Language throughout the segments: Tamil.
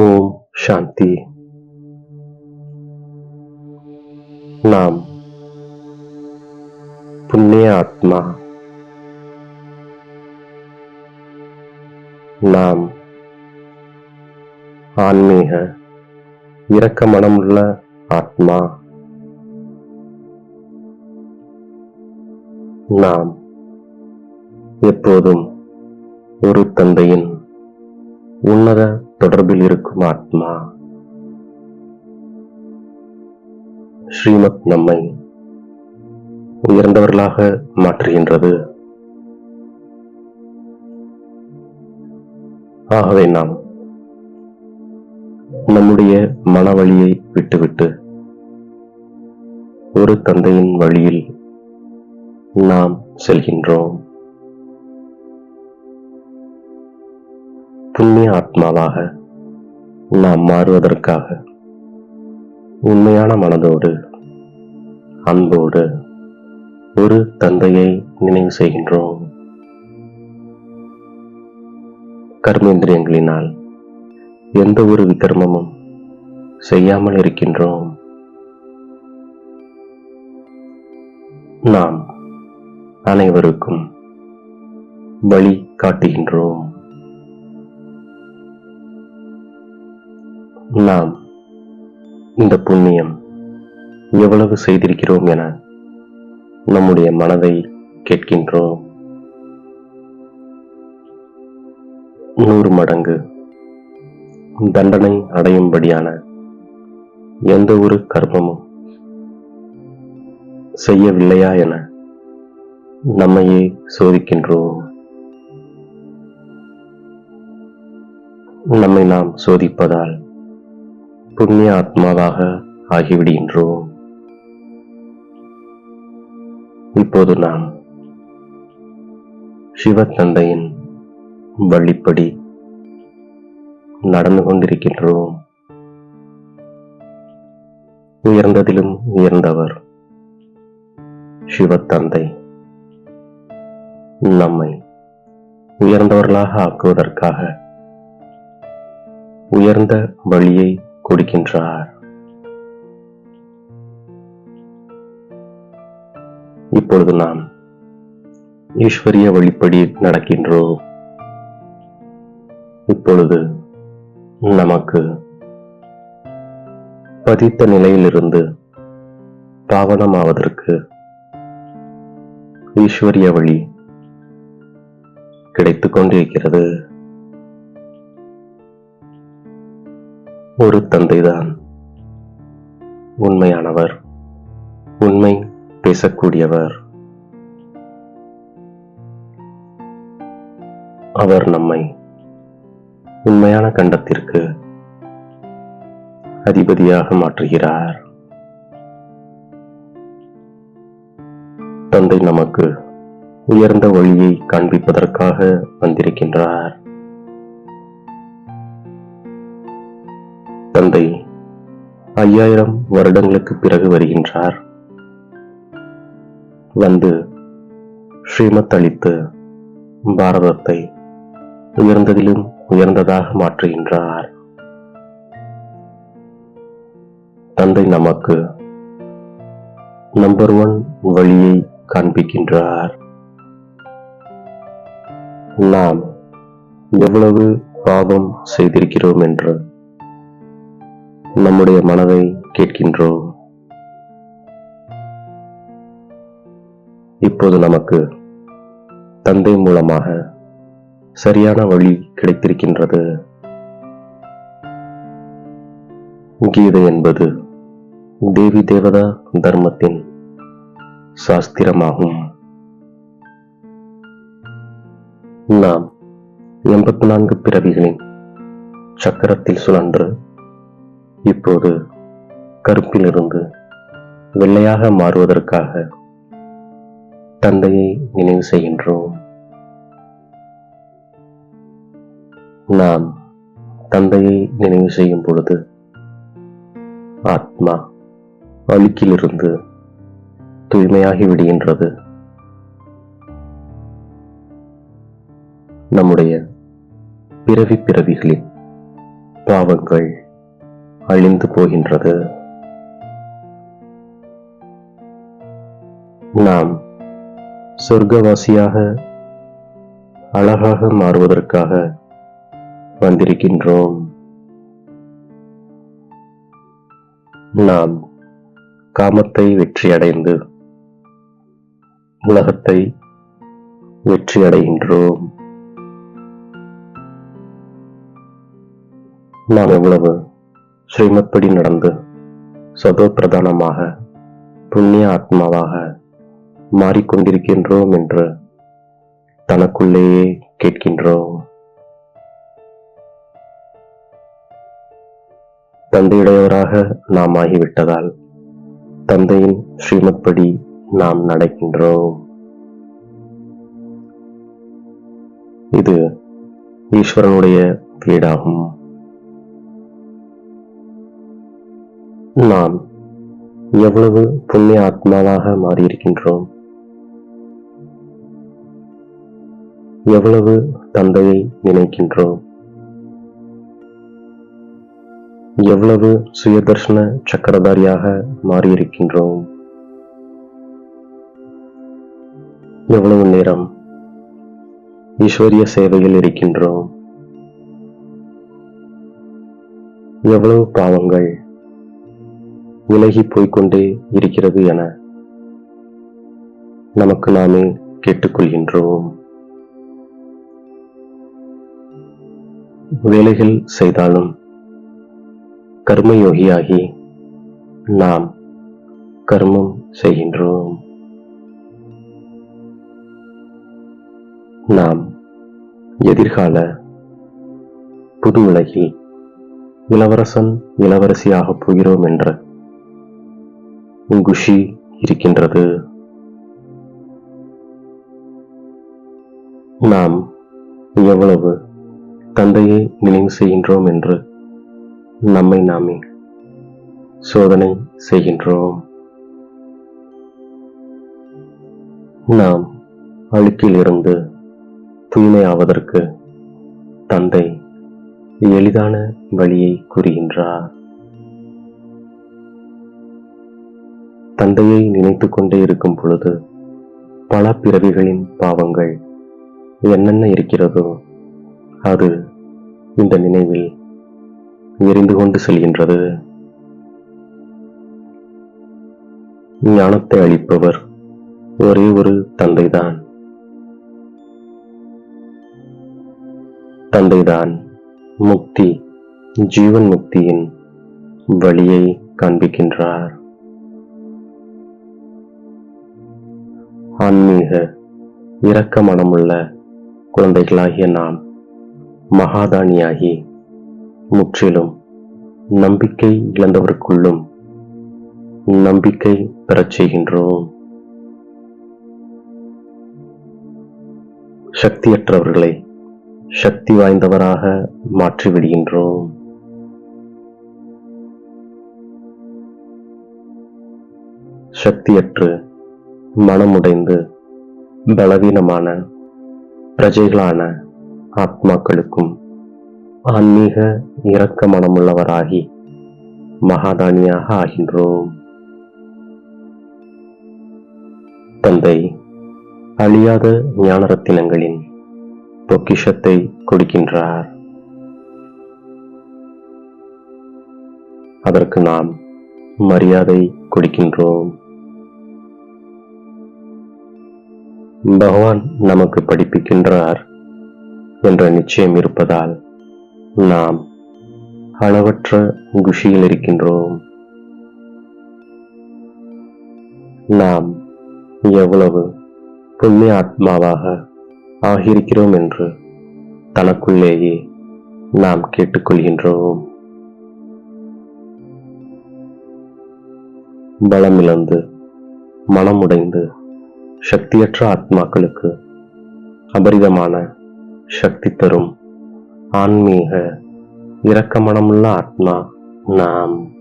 ஓம் சாந்தி. நாம் புண்ணிய ஆத்மா. நாம் ஆன்மீக இரக்க மனமுள்ள ஆத்மா. நாம் எப்போதும் ஒரு தந்தையின் உன்னத தொடர்பில் இருக்கும் ஆத்மா. ஸ்ரீமத் நம்மை உயர்ந்தவர்களாக மாற்றுகின்றது. ஆகவே நாம் நம்முடைய மனவழியை விட்டுவிட்டு ஒரு தந்தையின் வழியில் நாம் செல்கின்றோம். புண்ணிய ஆத்மாவாக நாம் மாறுவதற்காக உண்மையான மனதோடு அன்போடு ஒரு தந்தையை நினைவு செய்கின்றோம். கர்மேந்திரியங்களினால் எந்த ஒரு விக்ரமமும் செய்யாமல் இருக்கின்றோம். நாம் அனைவருக்கும் வழி காட்டுகின்றோம். நாம் இந்த புண்ணியம் எவ்வளவு செய்திருக்கிறோம் என நம்முடைய மனதை கேட்கின்றோம். நூறு மடங்கு தண்டனை அடையும்படியான எந்த ஒரு கர்மமும் செய்யவில்லையா என நம்மையே சோதிக்கின்றோம். நம்மை நாம் சோதிப்பதால் புண்ணிய ஆத்மாவாக ஆகிவிடுகின்றோம் இப்போது நாம் சிவத்தந்தையின் வழிப்படி நடந்து கொண்டிருக்கின்றோம். உயர்ந்ததிலும் உயர்ந்தவர் சிவத்தந்தை. நம்மை உயர்ந்தவர்களாக ஆக்குவதற்காக உயர்ந்த வழியை கொடுக்கின்றார். இப்பொழுது நாம் ஈஸ்வரிய வழிப்படி நடக்கின்றோம். இப்பொழுது நமக்கு பதித்த நிலையிலிருந்து பாவனமாவதற்கு ஈஸ்வரிய வழி கிடைத்துக் கொண்டிருக்கிறது. ஒரு தந்தைதான். உண்மையானவர் உண்மை பேசக்கூடியவர். அவர் நம்மை உண்மையான கண்டத்திற்கு அதிபதியாக மாற்றுகிறார். தந்தை நமக்கு உயர்ந்த வழியை காண்பிப்பதற்காக வந்திருக்கின்றார். தந்தை ஐயாயிரம் வருடங்களுக்கு பிறகு வருகின்றார். வந்து ஸ்ரீமத் அளித்து பாரதத்தை உயர்ந்ததிலும் உயர்ந்ததாக மாற்றுகின்றார். தந்தை நமக்கு நம்பர் ஒன் வழியை காண்பிக்கின்றார். நாம் எவ்வளவு பாவம் செய்திருக்கிறோம் என்று நம்முடைய மனதை கேட்கின்றோம் இப்போது நமக்கு தந்தை மூலமாக சரியான வழி கிடைத்திருக்கின்றது. கீதை என்பது தேவி தேவதா தர்மத்தின் சாஸ்திரமாகும். நாம் எண்பத்தி நான்கு பிறவிகளின் சக்கரத்தில் சுழன்று இப்போது கருப்பிலிருந்து வெள்ளையாக மாறுவதற்காக தந்தையை நினைவு செய்கின்றோம். நாம் தந்தையை நினைவு செய்யும் பொழுது ஆத்மா அழுக்கிலிருந்து தூய்மையாகி விடுகின்றது. நம்முடைய பிறவி பிறவிகளின் பாவங்கள் அழிந்து போகின்றது. நாம் சொர்க்கவாசியாக அழகாக மாறுவதற்காக வந்திருக்கின்றோம். நாம் காமத்தை வெற்றியடைந்து உலகத்தை வெற்றியடைகின்றோம். நாம் எவ்வளவு ஸ்ரீமத்படி நடந்து சதோ பிரதானமாக புண்ணிய ஆத்மாவாக மாறிக்கொண்டிருக்கின்றோம் என்று தனக்குள்ளேயே கேட்கின்றோம். தந்தையுடையவராக நாம் ஆகிவிட்டதால் தந்தையின் ஸ்ரீமத்படி நாம் நடக்கின்றோம். இது ஈஸ்வரனுடைய வீடாகும். நாம் எவ்வளவு புண்ணிய ஆத்மாவாக மாறியிருக்கின்றோம்? எவ்வளவு தந்தையை நினைக்கின்றோம்? எவ்வளவு சுயதர்ஷன சக்கரதாரியாக மாறியிருக்கின்றோம்? எவ்வளவு நேரம் ஈஸ்வரிய சேவையில் இருக்கின்றோம்? எவ்வளவு பாவங்கள் விலகி போய்க்கொண்டே இருக்கிறது என நமக்கு நாமே கேட்டுக்கொள்கின்றோம். வேலைகள் செய்தாலும் கர்மயோகியாகி நாம் கர்மம் செய்கின்றோம். நாம் எதிர்கால புது உலகில் இளவரசன் இளவரசியாகப் போகிறோம் என்ற குஷி இருக்கின்றது. நாம் எவ்வளவு தந்தையை நினைவு செய்கின்றோம் என்று நம்மை நாமே சோதனை செய்கின்றோம். நாம் அழுக்கிலிருந்து தூய்மையாவதற்கு தந்தை எளிதான வழியை கூறுகின்றார். தந்தையை நினைத்து கொண்டே இருக்கும் பொழுது பல பிறவிகளின் பாவங்கள் என்னென்ன இருக்கிறதோ அது இந்த நினைவில் எரிந்து கொண்டு செல்கின்றது. ஞானத்தை அளிப்பவர் ஒரே ஒரு தந்தைதான். தந்தைதான் முக்தி ஜீவன் முக்தியின் வழியை காண்பிக்கின்றார். ஆன்மீக இரக்க மனமுள்ள குழந்தைகளாகிய நாம் மகாதானியாகி முற்றிலும் நம்பிக்கை இழந்தவருக்குள்ளும் நம்பிக்கை பெறச் செய்கின்றோம். சக்தியற்றவர்களை சக்தி வாய்ந்தவராக மாற்றிவிடுகின்றோம். சக்தியற்று மனமுடைந்து பலவீனமான பிரஜைகளான ஆத்மாக்களுக்கும் ஆன்மீக இரக்க மனமுள்ளவராகி மகாதானியாக ஆகின்றோம். தந்தை அழியாத ஞானரத்தினங்களின் பொக்கிஷத்தை கொடுக்கின்றார். அதற்கு நாம் மரியாதை கொடுக்கின்றோம். பகவான் நமக்கு படிப்பிக்கின்றார் என்ற நிச்சயம் இருப்பதால் நாம் அளவற்ற குஷியில் இருக்கின்றோம். நாம் எவ்வளவு புண்ணிய ஆத்மாவாக ஆகியிருக்கிறோம் என்று தனக்குள்ளேயே நாம் கேட்டுக்கொள்கின்றோம். பலமிழந்து மனமுடைந்து சக்தியற்ற ஆத்மாக்களுக்கு அபரிதமான சக்தி தரும் ஆன்மீக இரக்கமனமுள்ள ஆத்மா நாம்.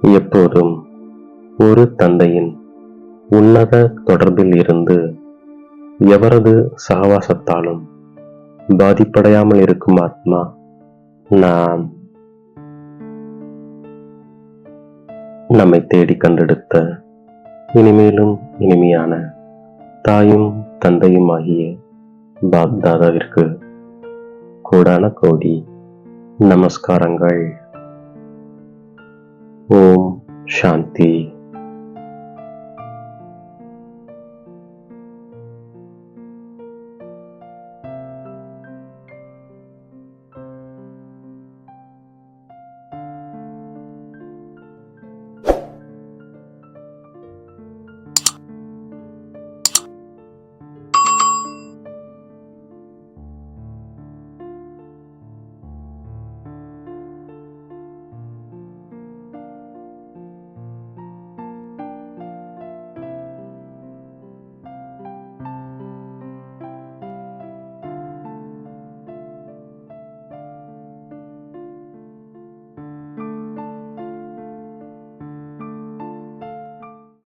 எப்போதும் ஒரு தந்தையின் உன்னத தொடர்பில் இருந்து எவரது சகவாசத்தாலும் பாதிப்படையாமல் இருக்கும் ஆத்மா நாம். நம்மை தேடி கண்டெடுத்த இனிமேலும் இனிமையான தாயும் தந்தையும் ஆகிய பாப்தாதாவிற்கு கோடான கோடி நமஸ்காரங்கள். ஓம் சாந்தி.